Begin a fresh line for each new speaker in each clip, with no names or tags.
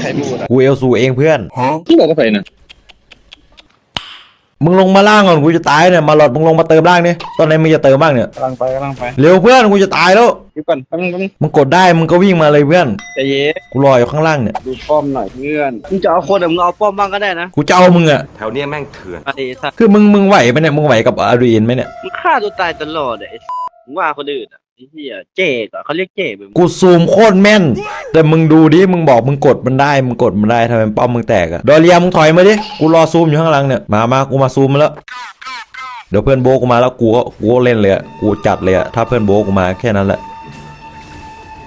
ใครพูดอะ
กูเอลสูเองเพื่อน
ที่บอกก็ใส่น่ะ
มึงลงมาล่างก่อนกูจะตายเนี่ยมาหลอดมึงลงมาเติมล่างนี่ตอนไหนมึงจะเติมบ้างเนี่ย
กำลังไปกำลังไป
เร็วเพื่อนกูจะตายแล้ว
คิดก่อนแป๊บนึงแป๊บนึง
มึงกดได้มึงก็วิ่งมาเลยเพื่อน
ใจเย็น
กูรออยู่ข้างล่างเนี่ย
ดูป้อมหน่อยเพื่อนมึงจะเอาคนหรือมึงเอาป้อมบ้างก็ได้นะ
กูจะเอามึงอะ
แถวเนี้ยแม่งเถื่อน
มาดิสัตว์
คือมึงมึงไหวไหมเนี่ยมึงไหวกับอารีนไหมเนี่ย
มึงฆ่าตัวตายตลอดอะไอ้มึงว่าคนอื่นอะไอ้ เหี้ยเจ๊กอะเขาเรียกเจ๊ไปมึง
กูซูมโคตรแม่น แต่มึงดูดิ มึงบอกมึงกดมันได้ มึงกดมันได้ทำไมป้อมมึงแตกอะดอเรียมึงถอยมาดิ กูรอซูมอยู่ข้างหลังเนี่ย มามากูมาซูมมาแล้ว เดี๋ยวเพื่อนโบะกูมาแล้วกูก็กูก็เล่นเลยอะกูจัดเลยอะถ้าเพื่อนโบะกูมาแค่นั้นแหละ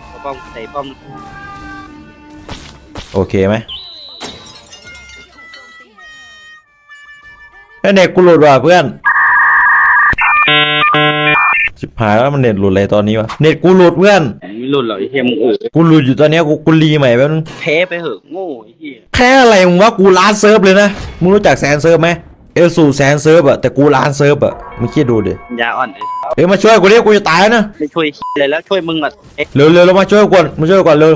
เอาป้อมใส่ป้อม
โอเคไหมไอเน็ตกูหลุดว่ะเพื่อน ชิบหายแล้วมันเน็ตหลุดอะไรตอนนี้วะ เน็ตกูหลุดเพื่อน
ไม่รุ่นหรอกไอ้เหี้ยมึงเออ
กูหลุดอยู่ตอนเนี้ยกูกูรีใหม่แป๊บนึง
แพ้ไปเหอะโง่ไอ้เหี้ย
แค่อะไรมึงว่ากูล้านเซิร์ฟเลยนะ มึงรู้จักแสนเซิร์ฟไหมเอลสูแสนเซิร์ฟอะแต่กูล้านเซิร์ฟอะมึงคิดดูดิ
ปัญญาอ่อนไอ้
เอ้ยมาช่วยกูดิกูจะตายนะ
ไม่ช่วยเหี้ยอะไรแล้วช่วยมึงอะเอ๊ะ
เร็วเร็วเร็วมาช่วยกูก่อนมาช่วยกูก่อนเร็ว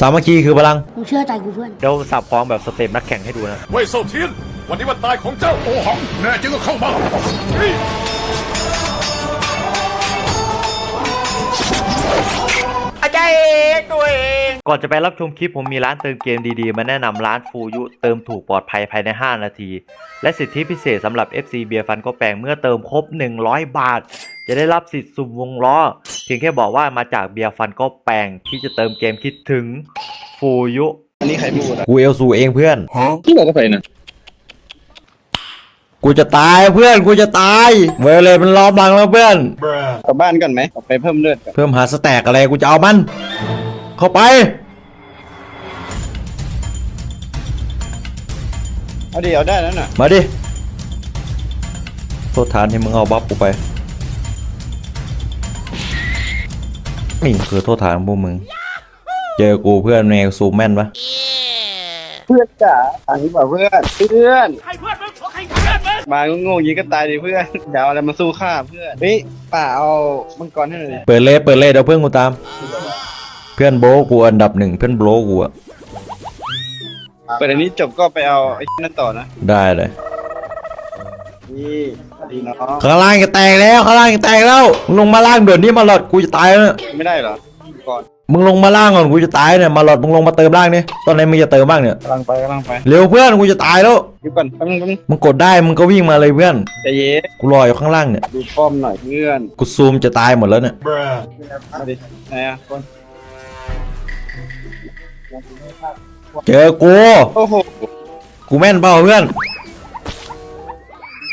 สามัคคีคือพลัง
กูเชื่อใจกูเพื่อน
เดี๋ยวสับพร้อมแบบสเต็ปนักแข่งให้ดูนะ
เว่ยเซาเทียน วันนี้วันตายของเจ้าโอหัง แน่จริงก็เข้ามาเฮ้ย
ก่อนจะไปรับชมคลิปผมมีร้านเติมเกมดีๆ มาแนะนำร้านฟูยุเติมถูกปลอดภัยภายใน 5 นาที และสิทธิพิเศษสำหรับ FC เบียร์ฟันก็แปลงเมื่อเติมครบ 100 บาท จะได้รับสิทธิ์สุ่มวงล้อ เพียงแค่บอกว่ามาจากเบียร์ฟันก็แปลงที่จะเติมเกมคิดถึงฟูยุ
อันนี้ใครพูดอะ
กูเอลสูเองเพื่อน
ที่บอกก็ใส่น่ะ
กูจะตายเพื่อนกูจะตายเวลเลยมันล้อมหลังแล้วเพื่อน
กลับบ้านกันไหมออกไปเพิ่มเลือดกัน
เพิ่มหาสแต็กอะไรกูจะเอามัน เข้าไป
เอาดิเอาได้แล้วน่ะ
มาดิโทษฐานที่มึงเอาบัฟกูไปนี่คือโทษฐานของพวกมึง เจอกูเพื่อนแมวซูมแม่นปะ
เพื่อนจ๋าอันนี้บอกเพื่อนเพื่อน ใครเพื่อนมึงใครเพื่อน มึงมาโง่ๆยิงก็ตายดิเพื่อนอย่าเอาอะไรมาสู้ข้าเพื่อนเฮ้ยป่าเอามังกรให้หน่อยดิ
เปิดเลยเปิดเลยเดี๋ยวเพื่อนกูตาม เพื่อนโบะกูอันดับหนึ่งเพื่อนโบะกูอะ
เปิดอันนี้จบก็ไปเอาไอ้นั่นต่อนะ
ได้เลย
นี่ดีเนาะ
ข้างล่างจะแตกแล้วข้างล่างจะแตกแล้วมึงลงมาล่างเดี๋ยวนี้มาหลอดกูจะตายแล้วเนี่ย
ไม่ได้เหรอก่อน
มึงลงมาล่างก่อนกูจะตายเนี่ยมาหลอดมึงลงมาเติมล่างนี่ตอนไหนมึงจะเติมบ้างเนี่ย
กำลังไปกำลังไป
เร็วเพื่อนกูจะตายแล้ว
คิดก่อนแป๊บนึงแป๊บนึง
มึงกดได้มึงก็วิ่งมาเลยเพื่อน
ใจเย็น
กูรออยู่ข้างล่างเนี่ย
ดูป้อมหน่อยเพื่อน
กูซูมจะตายหมดแล้วเนี่ย
มาดิไหนอะคน
เจอกู
โอ้โห
กูแม่นเปล่าเพื่อน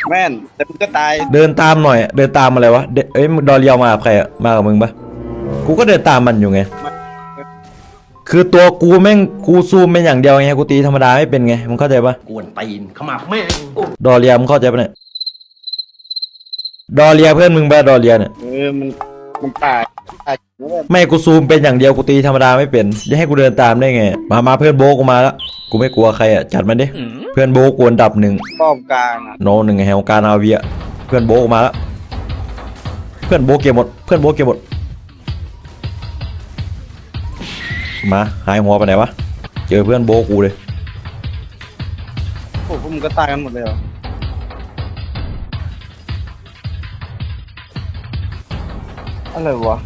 แม่นแต่มึงก็ตาย
เดินตามหน่อย เดินตามอะไรวะเดเอ้ยดอเรียวมากับใครอะมากับมึงปะ กูก็เดินตามมันอยู่ไง คือตัวกูแม่งกูซูมเป็นอย่างเดียวไงกูตีธรรมดาไม่เป็นไงมึงเข้าใจปะ
กวนตีนขมับแม่ง
ดอเรียมึงเข้าใจปะเนี่ยดอเรียเพื่อนมึงปะดอเรียเนี่ย
เออมันมันตายตายแล้วแบบ
ไม่กูซูมเป็นอย่างเดียวกูตีธรรมดาไม่เป็นจะให้กูเดินตามได้ไง มามาเพื่อนโบะกูมาแล้วกูไม่กลัวใครอะจัดมันดิเพื่อนโบะกูอันดับหนึ่ง
ป้อมกลางอะ
โนหนึ่งแห่งการอาเวียเพื่อนโบกมาแล้วเพื่อนโบกเกมหมดเพื่อนโบกเกมหมด มาหายหัวไปไหนวะ เจอเพื่อนโบกกูเลย
โอ้โหพวกมึงก็ตายกันหมดเลยเหรอ อะไรวะ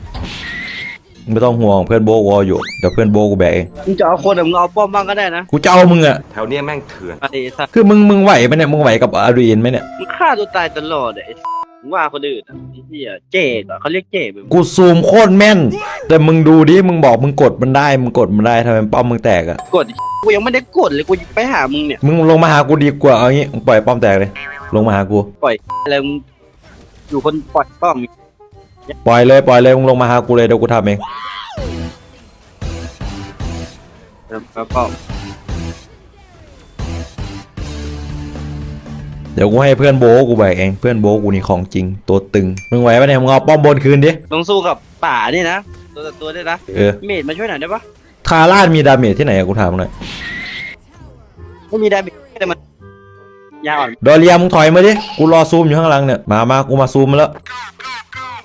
ไม่ต้องห่วงเพื่อนโบกวออยู่ เดี๋ยวเพื่อนโบกกูแบกเอง
มึงจะเอาคนหรือมึงเอาป้อมบ้างก็ได้นะ
กูจะเอามึงอะ
แถวเนี้ยแม่งเถื่อน
มาดิสัตว์
คือมึงมึงไหวไหมเนี่ย มึงไหวกับอารีนไหมเนี่ย
มึงฆ่าตัวตายตลอดอะไอ้ มึงว่าคนอื่นอะไอ้เหี้ยเจ๊กอะเขาเรียกเจ๊ไปมึง
กูซูมโคตรแม่น แต่มึงดูดิมึงบอกมึงกดมันได้มึงกดมันได้ทำไมป้อมมึงแตกอะ
กดกูยังไม่ได้กดเลยกูไปหามึงเนี่ย
มึงลงมาหากูดีกว่าเอางี้มึงปล่อยป้อมแตกเลย ลงมาหากู
ปล่อยอะไรมึงอยู่คนปล่อยป้อม
ปล่อยเลยปล่อยเลยมึงลงมาหากูเลยเดี๋ยวกูทำเอง
แล้วป้
ดี๋ยวกูให้เพื่อนโบะกูแบกเองเพื่อนโบะกูนี่ของจริงตัวตึงมึงไหวปะเนี่ยมึงเอาป้อมบนคืนดิ
ต้องสู้กับป่านี่นะตัวต่อตัวได้นะ
เออ
เมดมาช่วยหน่อยได้ปะ
ทาร่ามีดาเมจที่ไหนอะกูถามหน่อย
ไม่มีได้เมจแต่มันยาอ่อน
ดอเรียมึงถอยมาดิกูรอซูมอยู่ข้างหลังเนี่ยมามากูมาซูมมาแล้ว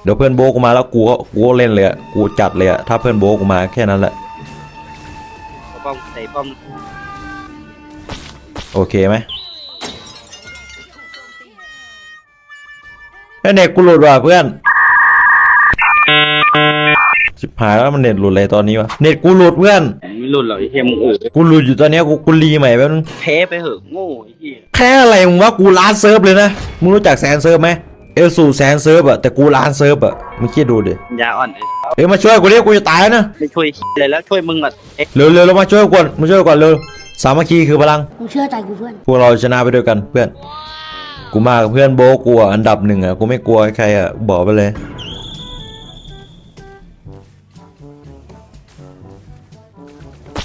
เดี๋ยวเพื่อนโบะกูมาแล้วกูก็กูก็เล่นเลยอะกูจัดเลยอะถ้าเพื่อนโบะกูมาแค่นั้นแหละ
ปป้อมใส่ป้อม
โอเคไหม ไอ้เน็ตกูหลุดว่ะเพื่อนชิบหายแล้วมันเน็ตหลุดอะไรตอนนี้วะเน็ตกูหลุดเพื่อน
ไม่รุ่นหรอกไอ้เหี้ยมึงโอ้
กูหลุดอยู่ตอนเนี้ยกูกูรีใหม่แป๊บนึง
แพ้ไปเหอะโง่ไอ้เหี้ย
แค่อะไรมึงว่ากูล้านเซิร์ฟเลยนะมึงรู้จักแสนเซิร์ฟไหมเอลสูแสนเซิร์ฟอะแต่กูล้านเซิร์ฟอะมึงคิดดูดิ
ปัญญาอ่อนไอ้
เอ้ยมาช่วยกูดิกูจะตายแล้วนะ
ไม่ช่วยอะไรแล้วช่วยมึงอะเอ๊ะ
เร็วเร็วเรามาช่วยกูก่อนมาช่วยกูก่อนเร็วสามัคคีคือพลัง
กูเชื่อใจกูเพื่อน
พวกเราชนะไปด้วยกันเพื่อน กูมากับเพื่อนโบะกูอะอันดับหนึ่งอะกูไม่กลัวใครอะบอกไปเลย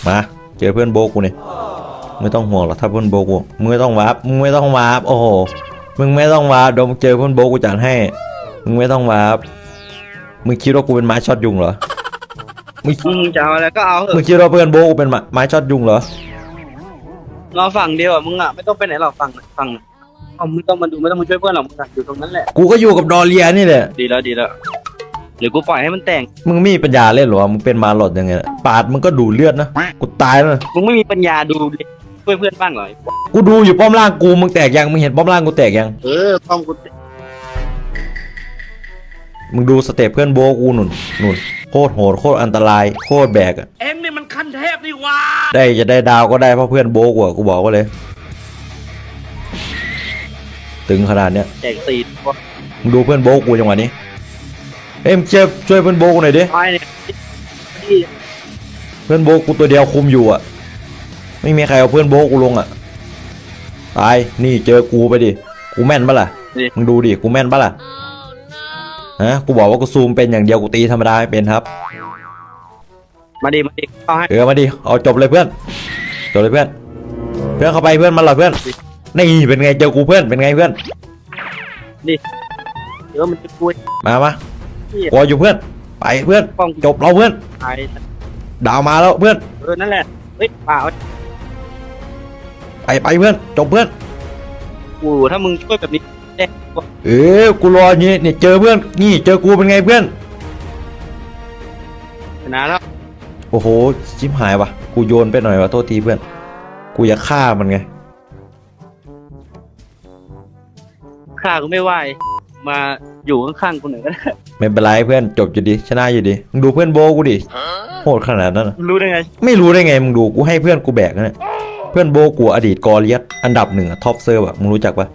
มาเจอเพื่อนโบะกูเนี่ยไม่ต้องห่วงหรอกถ้าเพื่อนโบะกูมึงไม่ต้องวาร์ปมึงไม่ต้องวาร์ปโอ้โหมึงไม่ต้องวาร์ปเดี๋ยวมึงเจอเพื่อนโบะกูจัดให้มึงไม่ต้องวาร์ปมึงคิดว่ากูเป็นไม้ช็อตยุงเหรอมึง
มึงจะเอาอะไรก็เอาเถ
มึง
อะ
คิดว่าเพื่อนโบะกูเป็นไม้ไม้ช็อตยุงเหรอ
รอฝั่งเดียวอะมึงอะไม่ต้องไปไหนหรอกฝั่งน่ะฝั่งน่ะ เอามึงต้องมาดูไม่ต้องมาช่วยเพื่อนหรอกมึงอะอยู่ตรงนั้นแหละ
กูก็อยู่กับดอเรียนี่แหละ
ดีแล้วดีแล้วหรือกูปล่อยให้มันแต่ง
มึงมีปัญญาเล่นเหรอวะมึงเป็นมาหลอดยังไงน่ะปาดมึงก็ดูดเลือดนะ กูตายแล้วนะ
มึงไม่มีปัญญาดูดิช่วยเพื่อนบ้างเหรอ
กูดูอยู่ป้อมล่างกูมึงแตกยัง มึงเห็นป้อมล่างกูแตกยัง
เออป้อมกู
มึงดูสเต็ปเพื่อนโบะกูหนุนหนุนโคตรโหดโคตรอันตรายโคตรแบกอะ
เอ็งนี่มันขั้นเทพนี่วะ
ได้จะได้ดาวก็ได้เพราะเพื่อนโบะกูอะกูบอกไว่าเลย ตึงขนาดเนี้ย
แจกซีด
มึงดูเพื่อนโบะกูจังหวะนี้เอ้ยมึงช่วยช่วยเพื่อนโบะกูหน่อยดิ
ไอ้เนี่ยที่
เพื่อนโบะกูตัวเดียวคุมอยู่อะไม่มีใครเอาเพื่อนโบะกูลงอะตายนี่เจอกูไปดิกูแม่นปะล่ะมึงดูดิกูแม่นปะล่ะฮะกูบอกว่ากูซูมเป็นอย่างเดียวกูตีธรรมดาไม่เป็นครับ
มาดิมาดิเอาให้
เออมาดิเอาจบเลยเพื่อนจบเลยเพื่อน เพื่อนเข้าไปเพื่อนมาหรอเพื่อน นี่เป็นไงเจอกูเพื่อนเป็นไงเพื่อน
เดี๋ยวมันจะกล้วย
มามา
เหี้ย
กลัวอยู่เพื่อน ไปเพื่อน
ป้อม
จบเราเพื่อน
ตาย
ดาวมาแล้วเพื่อน
เออนั่นแหละเฮ้ยเปล่า
ไปไปเพื่อน จบเพื่อน
กูถ้ามึงช่วยแบบนี้ได้กว่า
เออกูรออย่างนี้เนี่ยเจอเพื่อน นี่เจอกูเป็นไงเพื่อน
ชนะแล้ว
โอ้โหชิบหายวะกูโยนไปหน่อยวะโทษทีเพื่อน กูอยากฆ่ามันไง
ข้ากูไม่ไหวมาอยู่ข้างๆกูหน่อยก็ได้
ไม่เป็นไรเพื่อนจบอยู่ดีชนะอยู่ดีมึงดูเพื่อนโบกูดิโหดขนาดนั้นน่ะ
รู้ได้ไง
ไม่รู้ได้ไงมึงดูกูให้เพื่อนกูแบกนะเนี่ยเพื่อนโบกูอดีตกอเลียสอันดับหนึ่งอะท็อปเซอร์อะมึงรู้จักปะ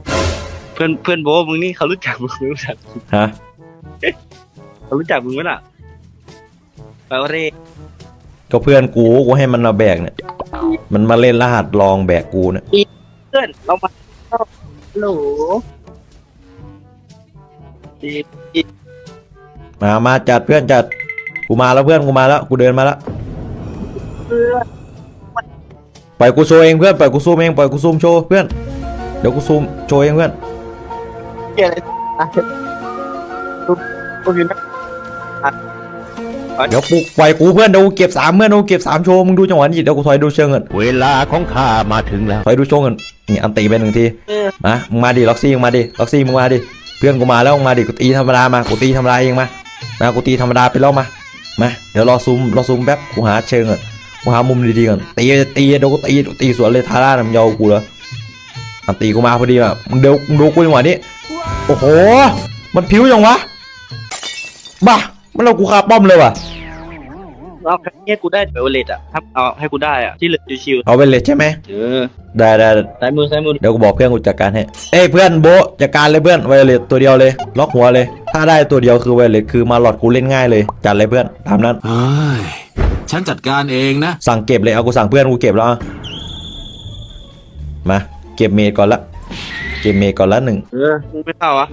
เพื่อนเพื่อนโบะมึงนี่เขารู้จักมึงรู้จัก
ฮะ
เขารู้จักมึงไหมล่ะแล้วเร่
ก็เพื่อนกูกูให้มันมาแบกเนี่ยมันมาเล่นรหัสลองแบกกูเนี่ย
เพื่อนเรามาฮัลโหลดีดี
มามาจัดเพื่อนจัด กูมาแล้วเพื่อนกูมาแล้ว กูเดินมาแล้ว
เพื่อน
ปล่อยกูโชว์เองเพื่อนปล่อยกูซูมเองปล่อยกูซูมโชว์เพื่อน เดี๋ยวกูซูมโชว์เองเพื่อน
เกี่ยอะไรนะกูกูอยู่นะ
เดี๋ยวกูปล่อยกูเพื่อนเดี๋ยวกูเก็บสามเพื่อนเดี๋ยวกูเก็บสามโชว์มึงดูจังหวะนี้เดี๋ยวกูถอยดูเชิงเงิน
เวลาของข้ามาถึงแล้ว
ถอยดูโชว์เงินนี่อันตีไปหนึ่งที
เออ
มามึงมาดิล็อกซี่มึงมาดิล็อกซี่มึงมาดิ เพื่อนกูมาแล้วมึงมาดิกูตีธรรมดามากูตีธรรมดาเองมามากูตีธรรมดาไปแล้วมามาเดี๋ยวรอซูมรอซูมแป๊บกูหาเชิงก่อนกูหามุมดีๆก่อนตีตีเดี๋ยวกูตีตีสวนเลยทาร่าน้ำเยากูเลยอันตีกูมาพอดีอะมึงเดี๋ยวดูกูจังหวะนี้โอ้โห มันผิวยังวะบ้ามันเรากูคาป้อมเลยว่ะ
เอาแค่เนี้ยกูได้เบลเลตอะถ้าเอาให้กูได้อะที่เหลือชิว
เอาไปเลยใช่ไหม
ๆเออ
ได้ได้ได้
ซ้ายมือซ้ายมือ
เดี๋ยวกูบอกเพื่อนกูจัดการให้เอ้ยเพื่อนโบะจัดการเลยเพื่อนไวเลตตัวเดียวเลย ล็อกหัวเลย ถ้าได้ตัวเดียวคือไวเลตคือมาหลอดกูเล่นง่ายเลยจัดเลยเพื่อนตามนั้น
เฮ้ย ฉันจัดการเองนะ
สั่งเก็บเลยเอากูสั่งเพื่อนกูเก็บแล้วอะมาเก็บเมดก่อนละเก็บเมดก่อนละหนึ่ง
เออมึงไม่เข้าอะ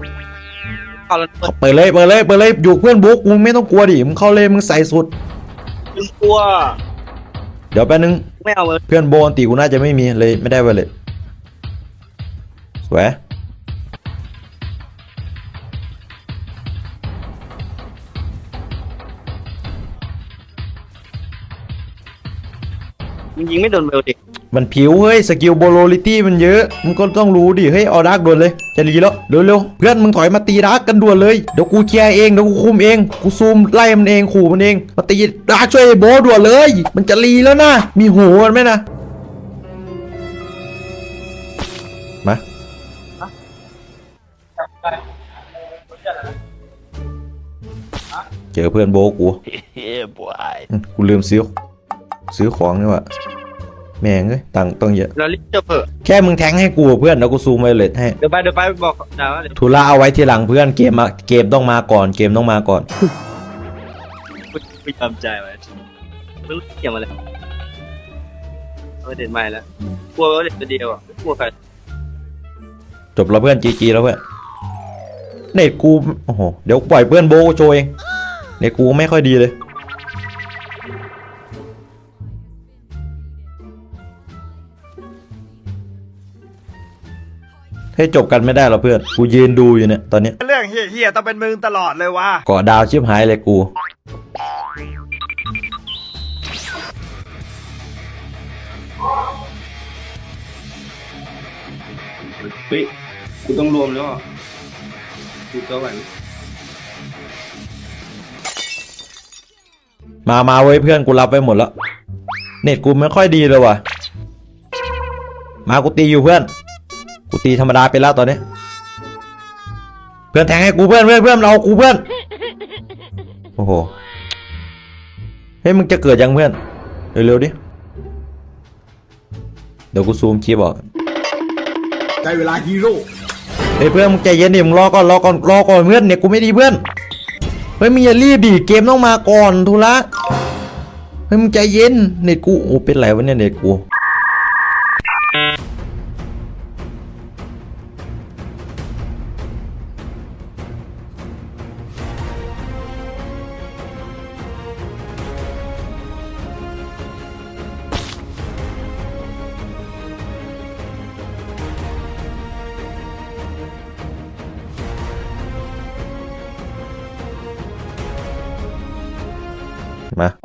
เข้าแล้วเปิด
เปิดเลยเปิดเลยเปิดเลยอยู่เพื่อนบุ๊กมึงไม่ต้องกลัวดิมึงเข้าเลยมึงใส่สุด
มึงกลัว
เดี๋ยวแป๊บนึง
ไม่เอาเลย
เพื่อนโบอันตีกูน่าจะไม่มีเลยไม่ได้ไวเลยสวย
มึงยิงไม่โดนเบลดิ
มันผิวเฮ้ยสกิลโบโลลิตี้มันเยอะมึงก็ต้องรู้ดิเฮ้ยเอาดาร์กด่วนเลย จะรีแล้วเร็วๆเพื่อนมึงถอยมาตีดาร์กกันด่วนเลยเดี๋ยวกูเคลียร์เองเดี๋ยวกูคุมเองกูซูมไล่มันเองขู่มันเองมาตีดาร์กช่วยไอ้โบทด่วนเลย มันจะรีแล้วนะมีหูมันไหมนะมาเจอเพื่อนโบทกูอืมกูลืมซื้อซื้อของนี่ว่ะ แม่งเอ้ยตังค์ต้องเยอะ
เราลิเจอร์เพิ่
แค่มึงแทงให้กูเพื่อนแล้วกูซูมไวเลตให้
เดี๋ยวไปเดี๋ยวไปบอกดาวว่าเดี๋ยว
ทุระเอาไว้ทีหลังเพื่อนเกมอะเกมต้องมาก่อนเกมต้องมาก่อน
กูกูจำใจไว้ไม่รู้เกี่ยวมาเลยเอาเด็ดใหม่แล้วกลัวว่าเด็ดตัวเดียวอะกลัวใคร
จบแล้วเพื่อนจีจีแล้วเพื่อนเน็ตกูโอ้โหเดี๋ยวปล่อยเพื่อนโบกูโชว์เองเน็ตกูไม่ค่อยดีเลย ให้จบกันไม่ได้หรอเพื่อน กูยืนดูอยู่เนี่ยตอนเนี้ย
เรื่องเฮี้ยๆต้องเป็นมึงตลอดเลยวะ
ก่อดาวชิบหายเลยกู
เฮ้ยกูต้องรวมแล้วอะกูตัวไหว
มามาเว้ยเพื่อนกูรับไว้หมดแล้ว เน็ตกูไม่ค่อยดีเลยว่ะ มากูตีอยู่เพื่อน กูตีธรรมดาไปแล้วตอนนี้ เพื่อนแทงให้กูเพื่อนเพื่อนเพื่อนเรากูเพื่อน โอ้โห เฮ้ยมึงจะเกิดยังเพื่อน เร็วๆดิ เดี๋ยวกูซูมคลิปออก
ได้เวลาฮีโร่
เฮ้ยเพื่อนมึงใจเย็นดิมึงรอก่อนรอก่อนรอก่อนเพื่อนเนี่ยกูไม่ดีเพื่อน เฮ้ยมึงอย่ารีบดิเกมต้องมาก่อนทุระเฮ้ยมึงใจเย็นเน็ตกูโอ้เป็นไรวะเนี่ยเน็ตกู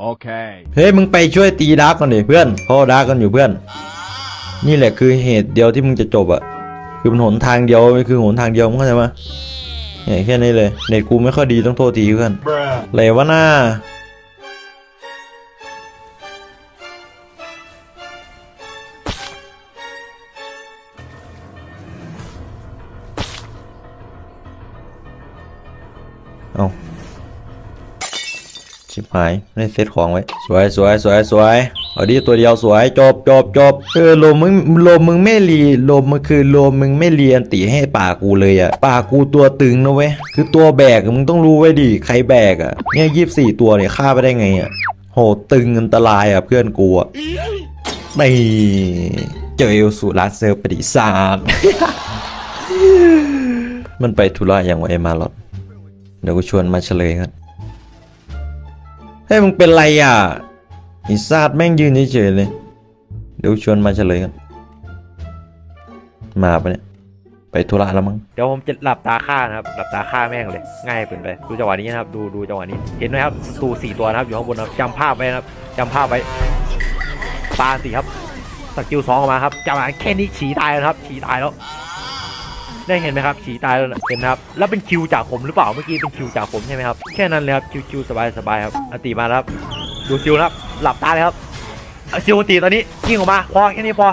มา
โอเค
เฮ้ยมึงไปช่วยตีดาร์กก่อนดิเพื่อนเพราะว่าดาร์กกันอยู่เพื่อน นี่แหละคือเหตุเดียวที่มึงจะจบอะคือมันหนทางเดียวมันคือหนทางเดียวมึงเข้าใจไหมเนี่ยแค่นี้เลยเน็ตกูไม่ค่อยดีต้องโทษทีเพื่อนอะไรวะหน้าเอา หายไม่เซตของไว้ สวยสวยสวยสวยเอาดิตัวเดียวสวยจบจบจบเออโลมมึงโลมมึงไม่รีโลมมันคือโลมมึงไม่เรียนตีให้ป่ากูเลยอะป่ากูตัวตึงนะเว้ยคือตัวแบกอมึงต้องรู้ไว้ดิใครแบกอะเนี่ยยี่สิบสี่ตัวเนี่ยฆ่าไปได้ไงอะโหตึงอันตรายอะเพื่อนกูอะนี่เจอสูรัสเซอร์ปฏิสารมันไปธุระอย่างไอ้มาลอดเดี๋ยวกูชวนมาเฉลยกัน เฮ้ยมึงเป็นไรอะไอีซาดแม่งยืนเฉยๆเลย เดี๋ยวชวนมาเฉลยกัน มาปะเนี่ย ไปธุระแล้วมั้ง
เดี๋ยวผมจะหลับตาฆ่านะครับ หลับตาฆ่าแม่งเลย ง่ายเป็นไป ดูจังหวะนี้นะครับ ดูดูจังหวะนี้ เห็นไหมครับตูสี่ตัวนะครับ อยู่ข้างบนนะครับจำภาพไว้นะครับจำภาพไว้ ปาสีครับ สกิลสองออกมาครับจังหวะแค่นี้ฉีตายแล้วนะครับ ฉีตายแล้ว ได้เห็นไหมครับฉีตายแล้วนะเห็นนะครับแล้วเป็นคิวจากผมหรือเปล่าเมื่อกี้เป็นคิวจากผมใช่ไหมครับแค่นั้นเลยครับชิวๆสบายๆครับอติมาแล้วครับ ดูซิวนะครับหลับตาเลยครับซิวอติตอนนี้ยิงออกมาพอแค่นี้พอ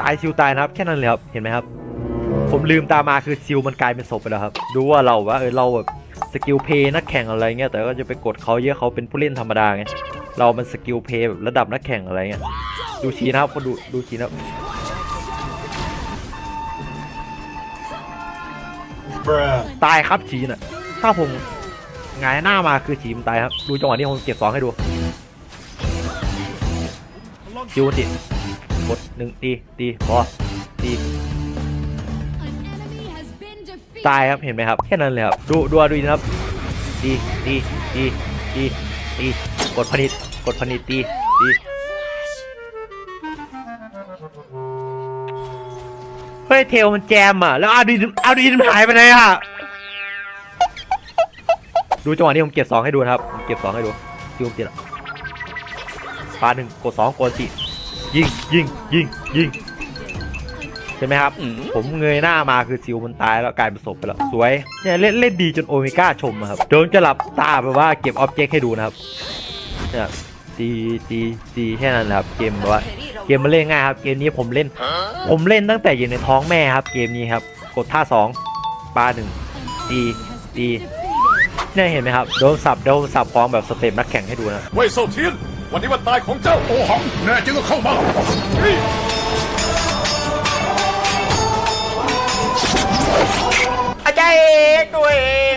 ตายซิวตายนะครับแค่นั้นเลยครับเห็นไหมครับ ผมลืมตามาคือซิลมันกลายเป็นศพไปแล้วครับรู้ว่าเราว่าเออเราแบบสกิลเพย์นักแข่งอะไรเงี้ยแต่ก็จะไปกดเขาเยอะเขาเป็นผู้เล่นธรรมดาไงเรามันสกิลเพย์แบบระดับนักแข่งอะไรเงี้ยดูชีนะครับคนดูดูชีนะ ตายครับชีน่ะ ถ้าผมหงายหน้ามาคือชีมันตายครับ ดูจังหวะนี้ผมเก็บสองให้ดูชิวมันติดกดหนึ่งตีตีพอตีตายครับเห็นไหมครับ แค่นั้นเลยครับ ดูดูดูนะครับตีตีตีตีตีกดผนิตกดผนิตตีตี เฮ้ยเทลมันแจมอะ แล้วเอาดีเอาดีมันหายไปไหนอะ ดูจังหวะนี้ผมเก็บสองให้ดูนะครับผมเก็บสองให้ดูที่ผมเก็บอะปาหนึ่งกดสองกดสี่ยิงยิงยิงยิงใช่ไหมครับ ผมเงยหน้ามาคือซิลมันตายแล้วกลายเป็นศพไปแล้วสวยเนี่ยเล่นเล่นดีจนโอเมก้าชมอะครับเดี๋ยวผมจะหลับตาแบบว่าเก็บออบเจกต์ให้ดูนะครับเนี่ยตีตีตีแค่นั้นแหละครับ เกมแบบว่าเกมมันเล่นง่ายครับ เกมนี้ผมเล่น ผมเล่นตั้งแต่อยู่ในท้องแม่ครับ เกมนี้ครับ กดท่าสองปาหนึ่งตีตีเนี่ยเห็นไหมครับ โดนสับ โดนสับพร้อมแบบสเต็ปนักแข่งให้ดูนะ
เว่ยเซาเทียน วันนี้วันตายของเจ้าโอหังแน่จริงก็เข้ามาเฮ้ย
อาจารย์เองตัวเอง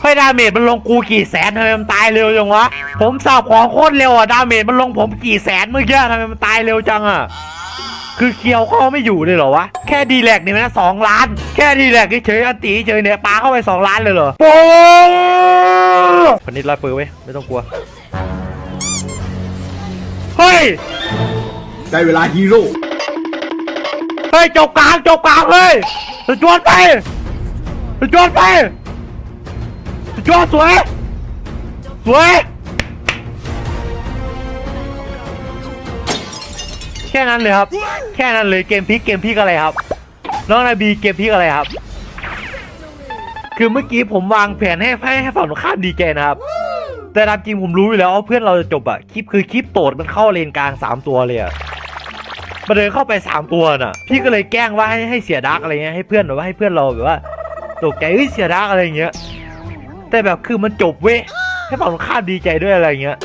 เฮ้ยดาเมจมันลงกูกี่แสนทำไมมันตายเร็วจังวะ ผมสับของโคตรเร็วอะดาเมจมันลงผมกี่แสนเมื่อกี้ทำไมมันตายเร็วจังอะคือเคียวเขาไม่อยู่เลยเหรอวะ แค่ดีแลกนี่มันนะสองล้าน แค่ดีแลกเฉยๆอันตีเฉยเนี่ยปาเข้าไปสองล้านเลยเหรอโป้คนนี้ร้อยปืนไว้ยไม่ต้องกลัว เฮ้ย
ได้เวลาฮีโร่
เฮ้ยจบกลางจบกลางเลยสุดยอดไปสุดยอดไปสุด ยอดสวย สวย แค่นั้นเลยครับ แค่นั้นเลยเกมพลิกเกมพลิกอะไรครับ น้องนาบีเกมพลิกอะไรครับ คือเมื่อกี้ผมวางแผนให้ให้ให้ฝั่งตรงข้ามดีใจนะครับ แต่ตามจริงผมรู้อยู่แล้วว่าเพื่อนเราจะจบอะคลิปคือคลิปโตดมันเข้าเลนกลางสามตัวเลยอะมันเดินเข้าไปสามตัวน่ะ พี่ก็เลยแกล้งว่าให้ให้เสียดักอะไรเงี้ยให้เพื่อนแบบว่าให้เพื่อนเราแบบว่าตกใจเฮ้ยเสียดักอะไรเงี้ย แต่แบบคือมันจบเว้ยให้ฝั่งตรงข้ามดีใจด้วยอะไรเงี้ย